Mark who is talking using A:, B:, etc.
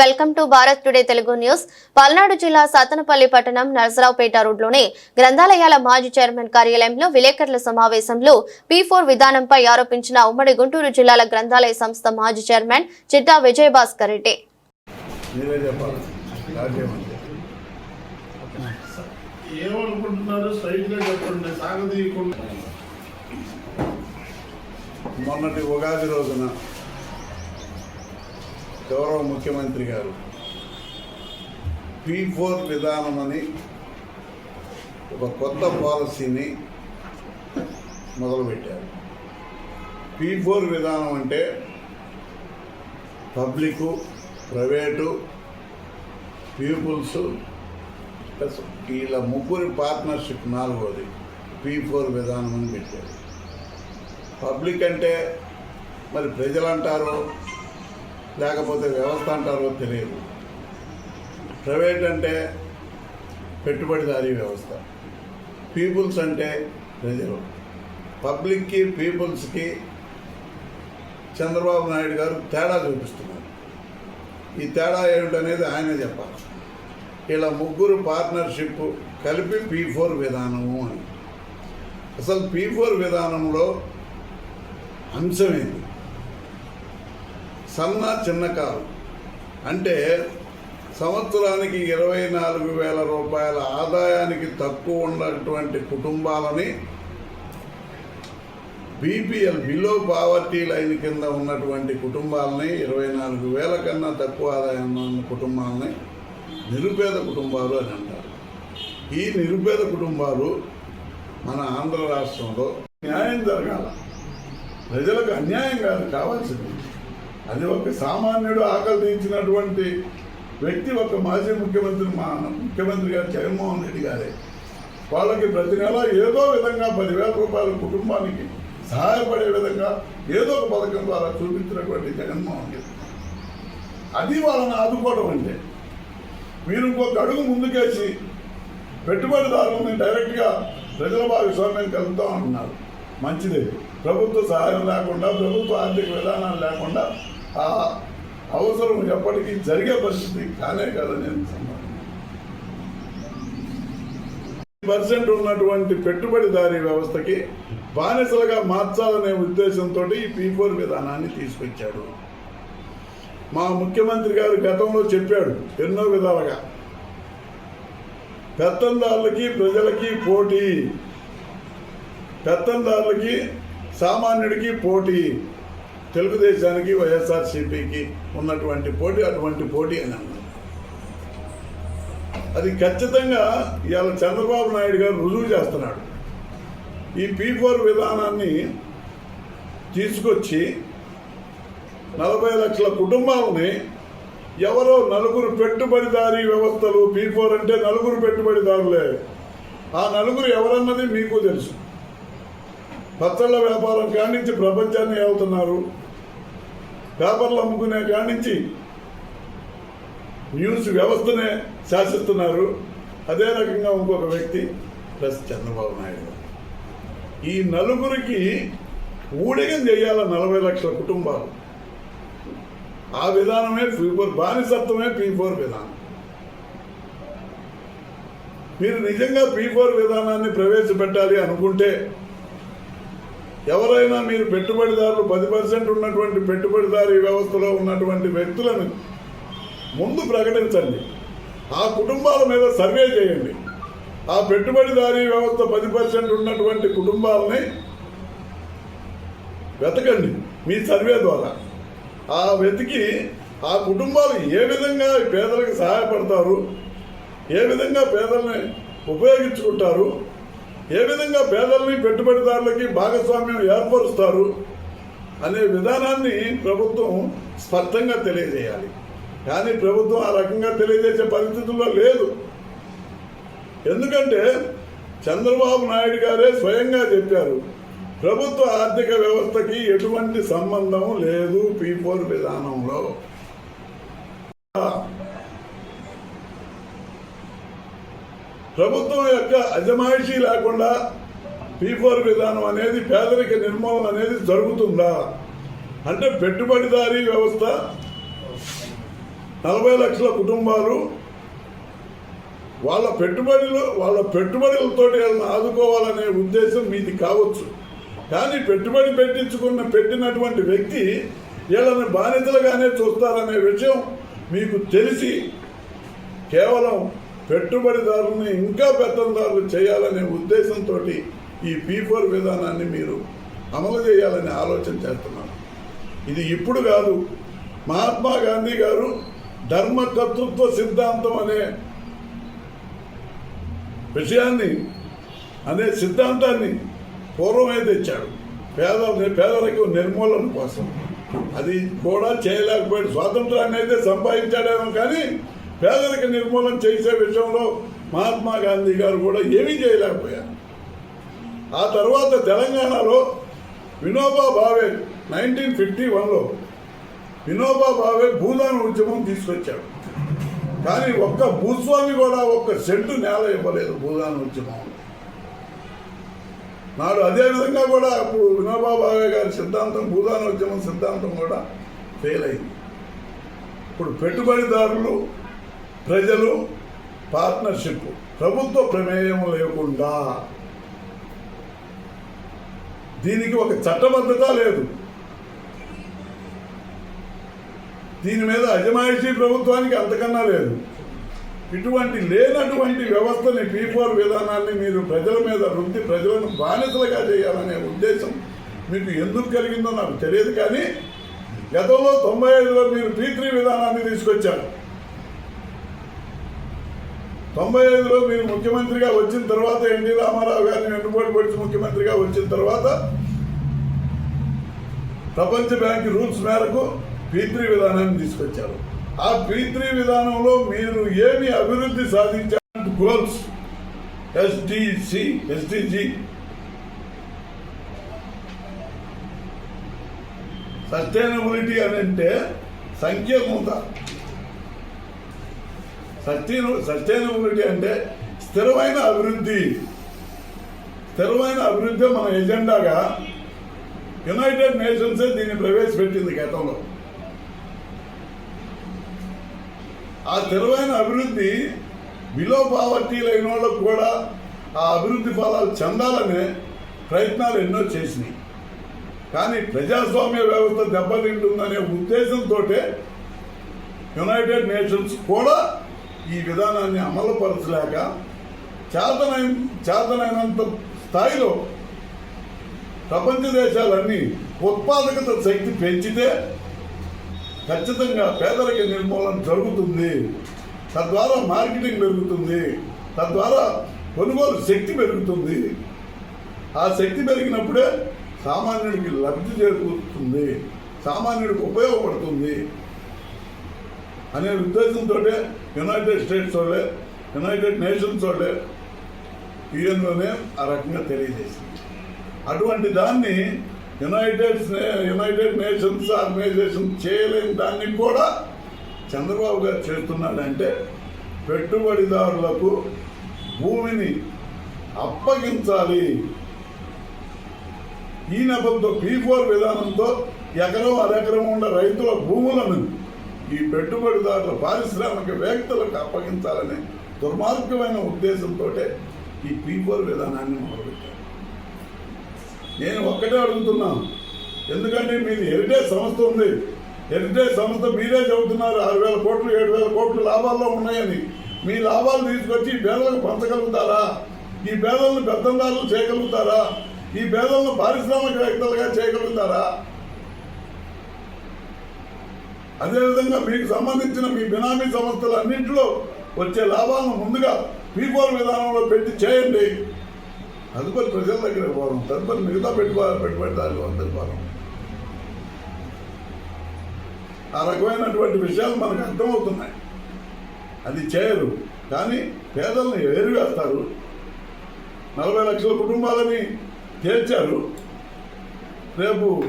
A: Welcome to Bharat today Telugu news. Palnadu జిల్లా సతనపల్లి పట్టణం నరసరావుపేట రోడ్లోని గ్రంథాలయాల మాజీ చైర్మన్ కార్యాలయంలో విలేకరుల సమావేశంలో పీ ఫోర్ విధానంపై ఆరోపించిన ఉమ్మడి గుంటూరు జిల్లాల గ్రంథాలయ సంస్థ మాజీ చైర్మన్ చిట్టా విజయభాస్కర్ రెడ్డి.
B: మొన్నటి ఉగాది రోజున గౌరవ ముఖ్యమంత్రి గారు పీ ఫోర్ విధానం అని ఒక కొత్త పాలసీని మొదలుపెట్టారు. పీ ఫోర్ విధానం అంటే పబ్లికు ప్రైవేటు పీపుల్స్ ప్లస్ వీళ్ళ ముగ్గురి పార్ట్నర్షిప్ నాలుగోది పీ ఫోర్ విధానం అని పెట్టారు. పబ్లిక్ అంటే మరి ప్రజలు అంటారు లేకపోతే వ్యవస్థ అంటారో తెలియదు. ప్రైవేట్ అంటే పెట్టుబడిదారీ వ్యవస్థ. పీపుల్స్ అంటే ప్రజలు. పబ్లిక్కి పీపుల్స్కి చంద్రబాబు నాయుడు గారు తేడా చూపిస్తున్నారు. ఈ తేడా ఏమిటనేది ఆయనే చెప్పాలి. ఇలా ముగ్గురు పార్ట్నర్షిప్ కలిపి పీ ఫోర్ విధానము అని. అసలు పీ ఫోర్ విధానంలో అంశం సన్న చిన్న కారు. అంటే సంవత్సరానికి ఇరవై నాలుగు వేల రూపాయల ఆదాయానికి తక్కువ ఉన్నటువంటి కుటుంబాలని బీపీఎల్ బిలో పావర్టీ లైన్ కింద ఉన్నటువంటి కుటుంబాలని ఇరవై నాలుగు వేల కన్నా తక్కువ ఆదాయం ఉన్న కుటుంబాలని నిరుపేద కుటుంబాలు అని అంటారు. ఈ నిరుపేద కుటుంబాలు మన ఆంధ్ర రాష్ట్రంలో న్యాయం జరగాల. ప్రజలకు అన్యాయం కాదు కావాల్సింది. అది ఒక సామాన్యుడు ఆకలి తీర్చినటువంటి వ్యక్తి ఒక మాజీ ముఖ్యమంత్రి మా ముఖ్యమంత్రి గారు జగన్మోహన్ రెడ్డి గారే. వాళ్ళకి ప్రతి నెల ఏదో విధంగా పదివేల రూపాయల కుటుంబానికి సహాయపడే విధంగా ఏదో ఒక పథకం ద్వారా చూపించినటువంటి జగన్మోహన్ రెడ్డి. అది వాళ్ళని ఆదుకోవడం అంటే. మీరు ఇంకొక అడుగు ముందుకేసి పెట్టుబడిదారులని డైరెక్ట్గా ప్రజల భాగస్వామ్యం కలుగుతాం అంటున్నారు మంచిదే. ప్రభుత్వ సహాయం లేకుండా ప్రభుత్వ ఆర్థిక విధానాలు లేకుండా ఆ అవసరం ఎప్పటికీ జరిగే పరిస్థితి కానే కాదని నేను పర్సెంట్ ఉన్నటువంటి పెట్టుబడిదారీ వ్యవస్థకి బానిసలుగా మార్చాలనే ఉద్దేశంతో ఈ పీ ఫోర్ విధానాన్ని తీసుకొచ్చాడు. మా ముఖ్యమంత్రి గారు గతంలో చెప్పాడు ఎన్నో విధాలుగా. పెత్తందారులకి ప్రజలకి పోటీ. పెత్తందారులకి సామాన్యుడికి పోటీ. తెలుగుదేశానికి వైఎస్ఆర్సీపీకి ఉన్నటువంటి పోటీ అటువంటి పోటీ అని అన్నారు అది ఖచ్చితంగా ఇవాళ చంద్రబాబు నాయుడు గారు రుజువు చేస్తున్నాడు. ఈ పీ ఫోర్ విధానాన్ని తీసుకొచ్చి నలభై లక్షల కుటుంబాలని ఎవరో నలుగురు పెట్టుబడిదారీ వ్యవస్థలు పీ ఫోర్ అంటే నలుగురు పెట్టుబడిదారులే. ఆ నలుగురు ఎవరన్నది మీకు తెలుసు. పచ్చళ్ళ వ్యాపారం కానించి ప్రపంచాన్ని వెళ్తున్నారు పేపర్లు అమ్ముకునే నుంచి న్యూస్ వ్యవస్థనే శాసిస్తున్నారు. అదే రకంగా ఇంకొక వ్యక్తి ప్లస్ చంద్రబాబు నాయుడు ఈ నలుగురికి ఊడిగం చేయాల నలభై లక్షల కుటుంబాలు. ఆ విధానమే ఫోర్ బానిసత్వమే పీ ఫోర్ విధానం. మీరు నిజంగా పీ ఫోర్ విధానాన్ని ప్రవేశపెట్టాలి అనుకుంటే ఎవరైనా మీరు పెట్టుబడిదారులు పది పర్సెంట్ ఉన్నటువంటి పెట్టుబడిదారు వ్యవస్థలో ఉన్నటువంటి వ్యక్తులను ముందు ప్రకటించండి. ఆ కుటుంబాల మీద సర్వే చేయండి. ఆ పెట్టుబడిదారీ వ్యవస్థ పది పర్సెంట్ ఉన్నటువంటి కుటుంబాలని వెతకండి మీ సర్వే ద్వారా. ఆ వెతికి ఆ కుటుంబాలు ఏ విధంగా పేదలకు సహాయపడతారు ఏ విధంగా పేదల్ని ఉపయోగించుకుంటారు ఏ విధంగా పేదల్ని పెట్టుబడిదారులకి భాగస్వామ్యం ఏర్పరుస్తారు అనే విధానాన్ని ప్రభుత్వం స్పష్టంగా తెలియజేయాలి. కానీ ప్రభుత్వం ఆ రకంగా తెలియజేసే పరిస్థితుల్లో లేదు. ఎందుకంటే చంద్రబాబు నాయుడు గారే స్వయంగా చెప్పారు ప్రభుత్వ ఆర్థిక వ్యవస్థకి ఎటువంటి సంబంధం లేదు పీ ఫోర్ విధానంలో. ప్రభుత్వం యొక్క అజమాయిషీ లేకుండా పీఫోర్ విధానం అనేది పేదరిక నిర్మూలన అనేది జరుగుతుందా? అంటే పెట్టుబడిదారీ వ్యవస్థ నలభై లక్షల కుటుంబాలు వాళ్ళ పెట్టుబడులు వాళ్ళ పెట్టుబడులతో వాళ్ళని ఆదుకోవాలనే ఉద్దేశం మీది కావచ్చు. కానీ పెట్టుబడి పెట్టించుకున్న పెట్టినటువంటి వ్యక్తి వీళ్ళని బాధితులుగానే చూస్తారనే విషయం మీకు తెలిసి కేవలం పెట్టుబడిదారుని ఇంకా పెత్తందారులు చేయాలనే ఉద్దేశంతో ఈ పీ ఫోర్ విధానాన్ని మీరు అమలు చేయాలని ఆలోచన చేస్తున్నారు. ఇది ఇప్పుడు కాదు. మహాత్మా గాంధీ గారు ధర్మకర్తృత్వ సిద్ధాంతం అనే విషయాన్ని అనే సిద్ధాంతాన్ని పూర్వమే తెచ్చాడు పేద పేదరికం నిర్మూలన కోసం. అది కూడా చేయలేకపోయాడు స్వాతంత్రాన్ని అయితే సంపాదించాడేమో కానీ పేదలకు నిర్మూలన చేసే విషయంలో మహాత్మా గాంధీ గారు కూడా ఏమీ చేయలేకపోయారు. ఆ తర్వాత తెలంగాణలో వినోబా భావే నైన్టీన్ ఫిఫ్టీ వన్లో వినోబా భావే భూదాన ఉద్యమం తీసుకొచ్చాడు. కానీ ఒక్క భూస్వామి కూడా ఒక్క సెంటు నేల ఇవ్వలేదు భూదాన ఉద్యమం. నాడు అదే విధంగా కూడా అప్పుడు వినోబా భావే గారి సిద్ధాంతం భూదాన ఉద్యమం సిద్ధాంతం కూడా ఫెయిల్ అయింది. ఇప్పుడు పెట్టుబడిదారులు ప్రజలు పార్ట్నర్షిప్ ప్రభుత్వ ప్రమేయం లేకుండా దీనికి ఒక చట్టబద్ధత లేదు. దీని మీద అజమాయిషీ ప్రభుత్వానికి అంతకన్నా లేదు. ఇటువంటి లేనటువంటి వ్యవస్థని పీ ఫోర్ విధానాన్ని మీరు ప్రజల మీద రుద్ది ప్రజలను బానిసలుగా చేయాలనే ఉద్దేశం మీకు ఎందుకు కలిగిందో నాకు తెలియదు కానీ గతంలో తొంభై ఐదులో మీరు పీ త్రీ విధానాన్ని తీసుకొచ్చారు. తొంభై ఐదులో మీరు ముఖ్యమంత్రిగా వచ్చిన తర్వాత ఎన్టీ రామారావు గారిని వెన్నుపోటు పడిచి ముఖ్యమంత్రిగా వచ్చిన తర్వాత ప్రపంచ బ్యాంక్ రూల్స్ మేరకు పీత్రి విధానాన్ని తీసుకొచ్చారు. ఆ పీత్రి విధానంలో మీరు ఏమి అభివృద్ధి సాధించారు గోల్స్ ఎస్డిసి ఎస్డిజి సస్టైనబిలిటీ అని అంటే సంఖ్య సంఖ్యమూత సస్టైన సస్టైనబిలిటీ అంటే స్థిరమైన అభివృద్ధి. స్థిరమైన అభివృద్ధి మన ఎజెండాగా యునైటెడ్ నేషన్సే దీన్ని ప్రవేశపెట్టింది గతంలో. ఆ స్థిరమైన అభివృద్ధి బిలో పావర్టీ లేని వాళ్ళకు కూడా ఆ అభివృద్ధి ఫలాలు చెందాలనే ప్రయత్నాలు ఎన్నో చేసినాయి. కానీ ప్రజాస్వామ్య వ్యవస్థ దెబ్బతింటుందనే ఉద్దేశంతో యునైటెడ్ నేషన్స్ కూడా ఈ విధానాన్ని అమలుపరచలేక చేతనైన చేతనైనంత స్థాయిలో ప్రపంచ దేశాలన్నీ ఉత్పాదకత శక్తి పెంచితే ఖచ్చితంగా పేదరిక నిర్మూలన జరుగుతుంది. తద్వారా మార్కెటింగ్ పెరుగుతుంది. తద్వారా కొనుగోలు శక్తి పెరుగుతుంది. ఆ శక్తి పెరిగినప్పుడే సామాన్యుడికి లబ్ధి చేకూరుతుంది. సామాన్యుడికి ఉపయోగపడుతుంది. అనే ఉద్దేశంతో యునైటెడ్ స్టేట్స్ వాళ్ళే యునైటెడ్ నేషన్స్ వాళ్ళే యుఎన్లోనే ఆ రకంగా తెలియజేసింది. అటువంటి దాన్ని యునైటెడ్ యునైటెడ్ నేషన్స్ ఆర్గనైజేషన్ చేయలేని దాన్ని కూడా చంద్రబాబు గారు చేస్తున్నాడంటే పెట్టుబడిదారులకు భూమిని అప్పగించాలి. ఈ నెపంతో పీ ఫోర్ విధానంతో ఎకరం అరెకరం ఉన్న రైతుల భూములను ఈ పెట్టుబడిదారుల పారిశ్రామికవేత్తలకు అప్పగించాలనే దుర్మార్గమైన ఉద్దేశంతో ఈ పీ విధానాన్ని మొదలుపెట్టారు. నేను ఒక్కటే అడుగుతున్నాను ఎందుకంటే మీది హెరిటేజ్ సంస్థ ఉంది. హెరిటేజ్ సంస్థ మీరే చెబుతున్నారు ఆరు వేల కోట్లు ఏడు వేల కోట్లు లాభాల్లో ఉన్నాయని. మీ లాభాలు తీసుకొచ్చి ఈ పేదలకు పంచగలుగుతారా? ఈ పేదలను పెద్దందారులు చేయగలుగుతారా? ఈ పేదలను పారిశ్రామికవేత్తలుగా చేయగలుగుతారా? అదేవిధంగా మీకు సంబంధించిన మీ బినామీ సంస్థలు అన్నింటిలో వచ్చే లాభాలను ముందుగా పీపోల్ విధానంలో పెట్టి చేయండి. తదుపరి ప్రజల దగ్గర పోవడం తదుపరి మిగతా పెట్టుబడి పెట్టుబడిదారులు అందరి పోవడం ఆ రకమైనటువంటి విషయాలు మనకు అర్థమవుతున్నాయి. అది చేయరు. కానీ పేదలను ఏరివేస్తారు. నలభై లక్షల కుటుంబాలని తేల్చారు. రేపు